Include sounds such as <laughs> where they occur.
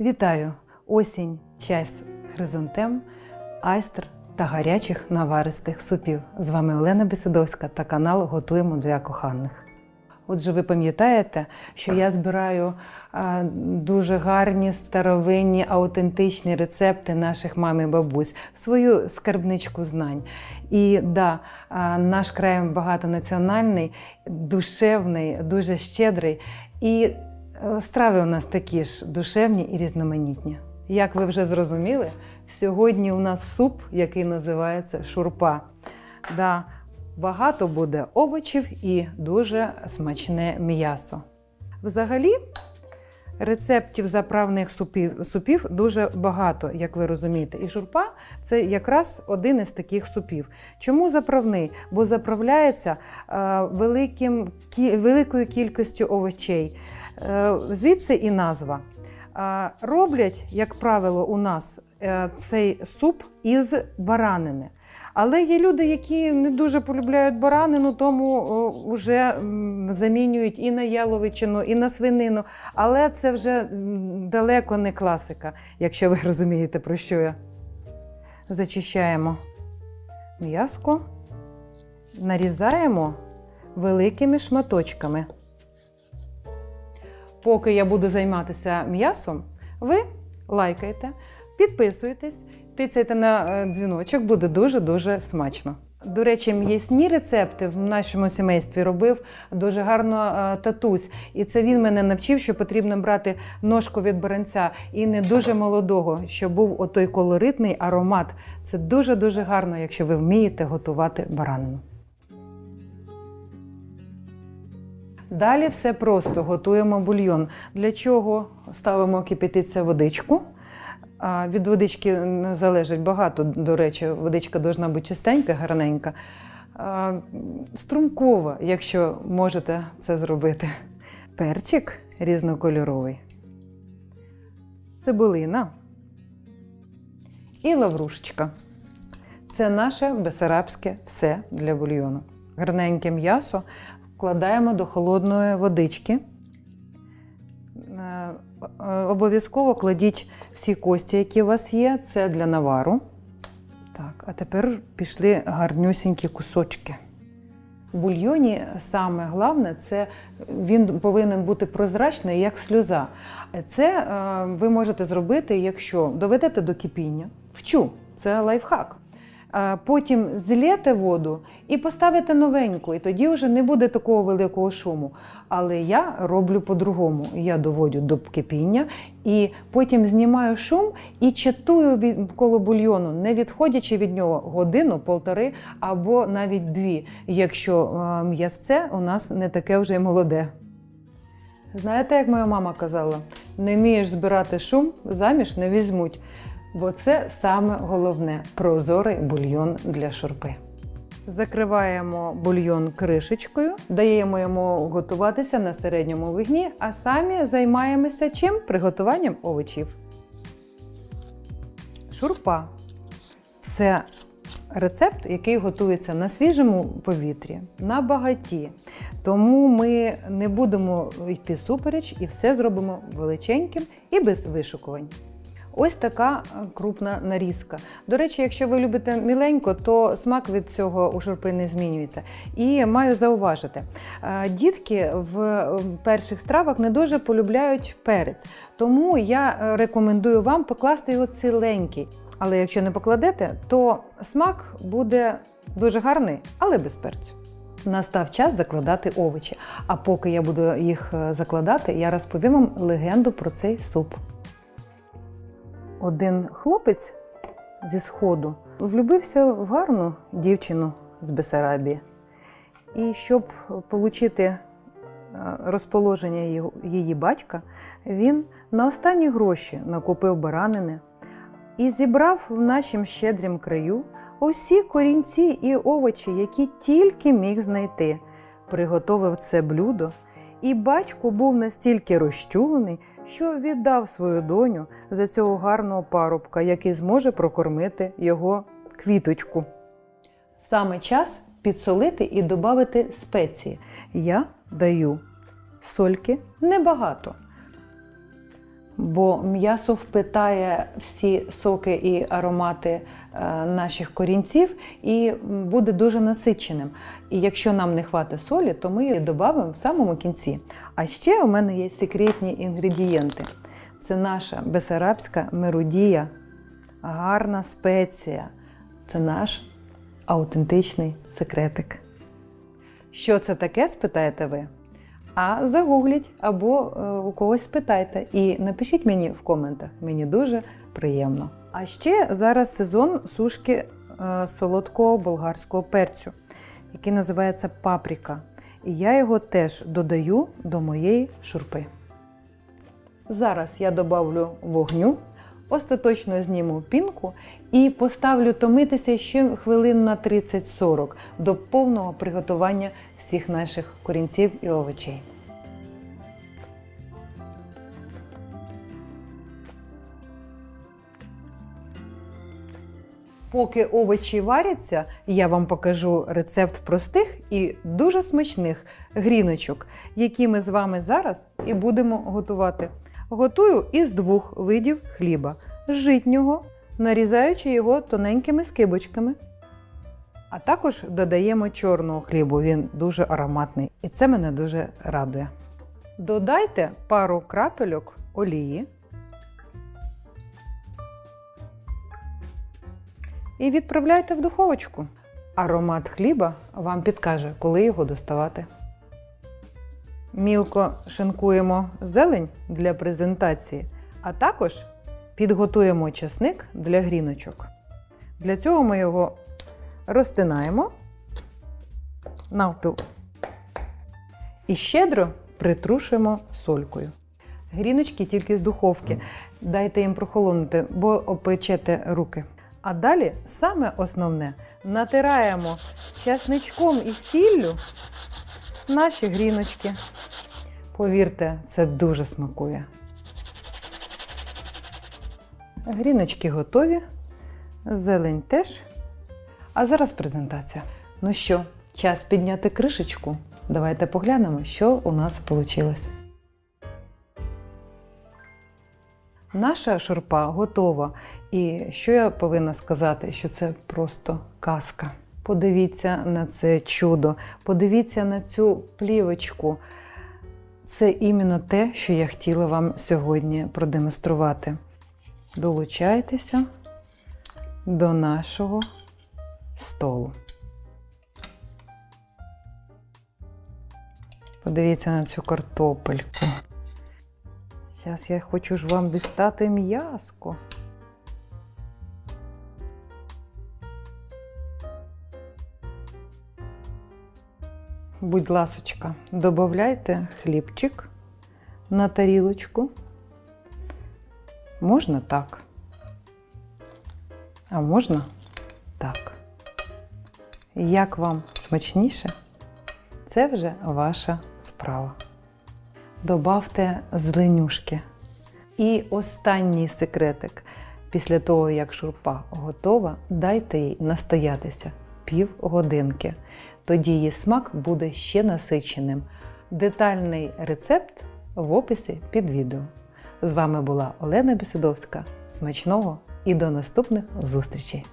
Вітаю! Осінь, час хризантем, айстр та гарячих наваристих супів. З вами Олена Бесидовська та канал Готуємо для коханих. Отже, ви пам'ятаєте, що я збираю а, дуже гарні, старовинні, аутентичні рецепти наших мам і бабусь, свою скарбничку знань. І да, а, наш край багатонаціональний, душевний, дуже щедрий. І страви у нас такі ж душевні і різноманітні. Як ви вже зрозуміли, сьогодні у нас суп, який називається шурпа. Да, багато буде овочів і дуже смачне м'ясо. Взагалі, рецептів заправних супів, супів дуже багато, як ви розумієте. І шурпа це якраз один із таких супів. Чому заправний? Бо заправляється е, великим, великою кількістю овочей. Е, звідси і назва. Е, роблять, як правило, у нас цей суп із баранини. Але є люди, які не дуже полюбляють баранину, тому вже замінюють і на яловичину, і на свинину. Але це вже далеко не класика, якщо ви <laughs> розумієте, про що я. Зачищаємо м'яско, нарізаємо великими шматочками. Поки я буду займатися м'ясом, ви лайкайте, підписуйтесь, тицяйте на е, дзвіночок, буде дуже-дуже смачно. До речі, м'ясні рецепти в нашому сімействі робив дуже гарно е, татусь. І це він мене навчив, що потрібно брати ножку від баранця і не дуже молодого, щоб був отой колоритний аромат. Це дуже-дуже гарно, якщо ви вмієте готувати баранину. Далі все просто готуємо бульйон. Для чого ставимо кипятитися водичку? А, Від водички залежить багато, до речі, водичка повинна бути чистенька, гарненька. А, Струмкова, якщо можете це зробити. Перчик різнокольоровий, цибулина і лаврушечка. Це наше бесарабське все для бульйону. Гарненьке м'ясо вкладаємо до холодної водички. Е, Обов'язково кладіть всі кості, які у вас є. Це для навару. Так, а тепер пішли гарнюсінькі кусочки. В бульйоні саме головне це він повинен бути прозрачний, як сльоза. Це е, ви можете зробити, якщо доведете до кипіння. Вчу, це лайфхак. Потім злєте воду і поставите новеньку, і тоді вже не буде такого великого шуму. Але я роблю по-другому. Я доводю до кипіння і потім знімаю шум і чатую від коло бульйону, не відходячи від нього годину, полтори або навіть дві, якщо м'ясце у нас не таке вже й молоде. Знаєте, як моя мама казала, не вмієш збирати шум, заміж не візьмуть. Бо це саме головне прозорий бульйон для шурпи. Закриваємо бульйон кришечкою, даємо йому готуватися на середньому вогні, а самі займаємося чим? Приготуванням овочів. Шурпа це рецепт, який готується на свіжому повітрі, на багаті. Тому ми не будемо йти супереч і все зробимо величеньким і без вишукувань. Ось така е, крупна нарізка. До речі, якщо ви любите міленько, то смак від цього у шурпи не змінюється. І маю зауважити, е, дітки в е, перших стравах не дуже полюбляють перець. Тому я рекомендую вам покласти його ціленький. Але якщо не покладете, то смак буде дуже гарний, але без перцю. Настав час закладати овочі. А поки я буду їх закладати, я розповім вам легенду про цей суп. Один хлопець зі сходу влюбився в гарну дівчину з Бесарабії. І щоб отримати е, розположення її батька, він на останні гроші накупив баранини і зібрав в нашім щедрім краю усі корінці і овочі, які тільки міг знайти. Приготовив це блюдо, і батько був настільки розчулений, що віддав свою доню за цього гарного парубка, який зможе прокормити його квіточку. Саме час підсолити і додати спеції. Я даю сольки небагато. Бо м'ясо впитає всі соки і аромати е, наших корінців і буде дуже насиченим. І якщо нам не хватить солі, то ми її додамо в самому кінці. А ще у мене є секретні інгредієнти. Це наша бесарабська мерудія, гарна спеція. Це наш аутентичний секретик. Що це таке, спитаєте ви? А загугліть або е, у когось спитайте і напишіть мені в коментах. Мені дуже приємно. А ще зараз сезон сушки е, солодкого болгарського перцю, який називається паприка. І я його теж додаю до моєї шурпи. Зараз я добавлю вогню, остаточно зніму пінку і поставлю томитися ще хвилин на 30-40 до повного приготування всіх наших корінців і овочей. Поки овочі варяться, я вам покажу рецепт простих і дуже смачних гріночок, які ми з вами зараз і будемо готувати. Готую із двох видів хліба: житнього, нарізаючи його тоненькими скибочками. А також додаємо чорного хлібу, він дуже ароматний, і це мене дуже радує. Додайте пару крапельок олії. і відправляйте в духовочку. Аромат хліба вам підкаже, коли його доставати. Мілко шинкуємо зелень для презентації, а також підготуємо часник для гріночок. Для цього ми його розтинаємо навпіл і щедро притрушуємо солькою. Гріночки тільки з духовки. Дайте їм прохолонути, бо опечете руки. А далі саме основне натираємо часничком і сіллю наші гріночки. Повірте, це дуже смакує. Гріночки готові, зелень теж. А зараз презентація. Ну що, час підняти кришечку. Давайте поглянемо, що у нас вийшло. Наша шурпа готова. І що я повинна сказати, що це просто казка. Подивіться на це чудо, подивіться на цю плівочку. Це іменно те, що я хотіла вам сьогодні продемонструвати. Долучайтеся до нашого столу. Подивіться на цю картопельку. Зараз я хочу ж вам дістати м'яско. Будь ласочка, додавайте хлібчик на тарілочку. Можна так. А можна так. Як вам смачніше, це вже ваша справа. Добавте зеленюшки. І останній секретик. Після того, як шурпа готова, дайте їй настоятися півгодинки. Тоді її смак буде ще насиченим. Детальний рецепт в описі під відео. З вами була Олена Бісидовська. Смачного і до наступних зустрічей!